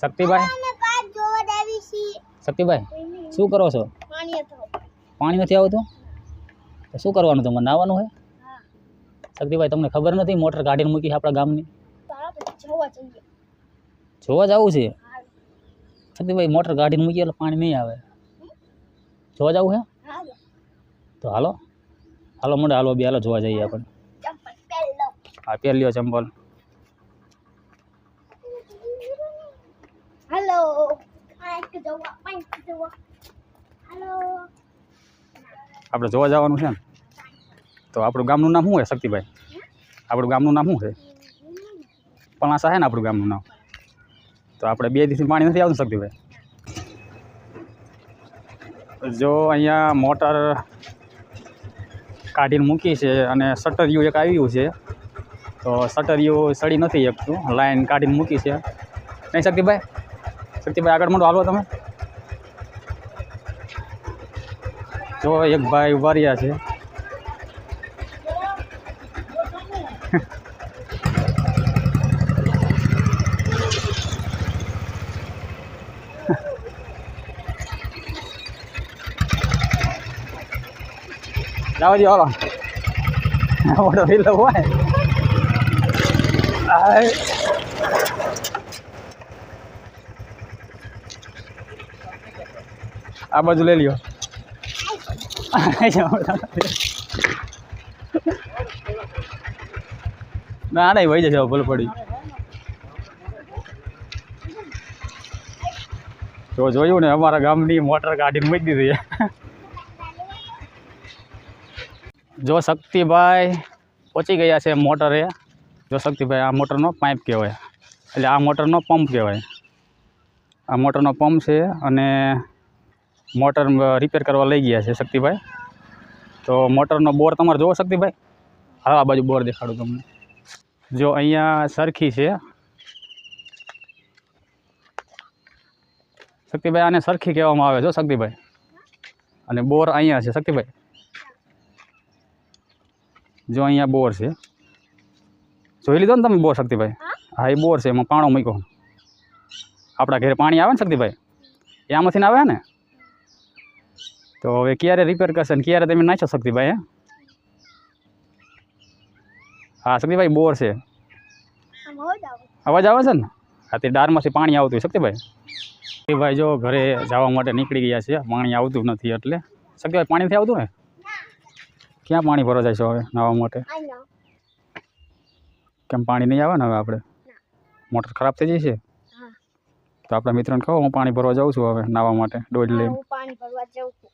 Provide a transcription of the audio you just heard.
શક્તિભાઈ? શક્તિભાઈ શું કરો છો? પાણી નથી આવતું? તો શું કરવાનું તમારે નાવાનું હોય? શક્તિભાઈ તમને ખબર નથી મોટર કાઢીને મૂકી આપણા ગામની? જોવા જવું છે? શક્તિભાઈ મોટર કાઢીને મૂકી એટલે પાણી નહીં આવે. જોવા જવું છે? તો હાલો. હાલો મોડે હાલો બે હાલો જોવા જઈએ આપણે. હા પહેર લ્યો ચંપલ. હેલો પાઇપ જોવા પાઇપ જોવા હેલો આપણે જોવા જવાનું છે ને તો આપણું ગામનું નામ શું છે શક્તિભાઈ આપણું ગામનું નામ શું છે પલાસા છે ને આપણું ગામનું નામ તો આપણે બે દિવસથી પાણી નથી આવતું શક્તિભાઈ જો અહીંયા મોટર કાઢીને મૂકી છે અને સટરિયું એક આવ્યું છે તો સટરિયું સડી નથી શકતું લાઈન કાઢીને મૂકી છે નહીં શક્તિભાઈ શક્તિભાઈ આગળ મોટો હાલો તમે. જો એક ભાઈ ઊભા રહ્યા છે. દો હાલો. મોટો ઢીલો હોય. આ બાજુ લઈ લ્યો. ના નહીં વહી જશે ભૂલ પડી. જો જોયું ને, અમારા ગામની મોટર કાઢીને મૂકી દીધી જો શક્તિભાઈ પહોંચી ગયા છે મોટરે. જો શક્તિભાઈ, આ મોટરનો પાઇપ કહેવાય. એટલે આ મોટરનો પંપ કહેવાય. આ મોટરનો પંપ છે અને મોટર રિપેર કરવા લઈ ગયા છે શક્તિભાઈ. તો મોટરનો બોર તમારે જોવો શક્તિભાઈ? હા, આ બાજુ બોર દેખાડું તમને. જો અહીંયા સરખી છે. શક્તિભાઈ, આને સરખી કહેવામાં આવે જો શક્તિભાઈ. અને બોર અહીંયા છે, શક્તિભાઈ. જો અહીંયા બોર છે. જોઈ લીધો ને તમે બોર, શક્તિભાઈ? હા, એ બોર છે, એમાં પાણો મૂક્યો. આપણા ઘરે પાણી આવે ને, શક્તિભાઈ? એ આમાંથી ને આવે ને? તો હવે ક્યારે રિપેર કરશે ને ક્યારે તમે નાખો શક્તિભાઈ હે? હા શક્તિભાઈ બોર છે. અવાજ આવે છે ને? હા તે ડારમાંથી પાણી આવતું શક્તિભાઈ. શક્તિભાઈ જો ઘરે જવા માટે નીકળી ગયા છે પાણી આવતું નથી એટલે. શક્તિભાઈ પાણીથી આવતું ને? ક્યાં પાણી ભરવા જાય છે હવે નાહવા માટે? કેમ પાણી નહીં આવે ને હવે આપણે? મોટર ખરાબ થઈ જાય છે? તો આપણા મિત્રોને કહો હું પાણી ભરવા જાઉં છું હવે નાહવા માટે દોઢ લઈને. પાણી ભરવા જાઉં છું.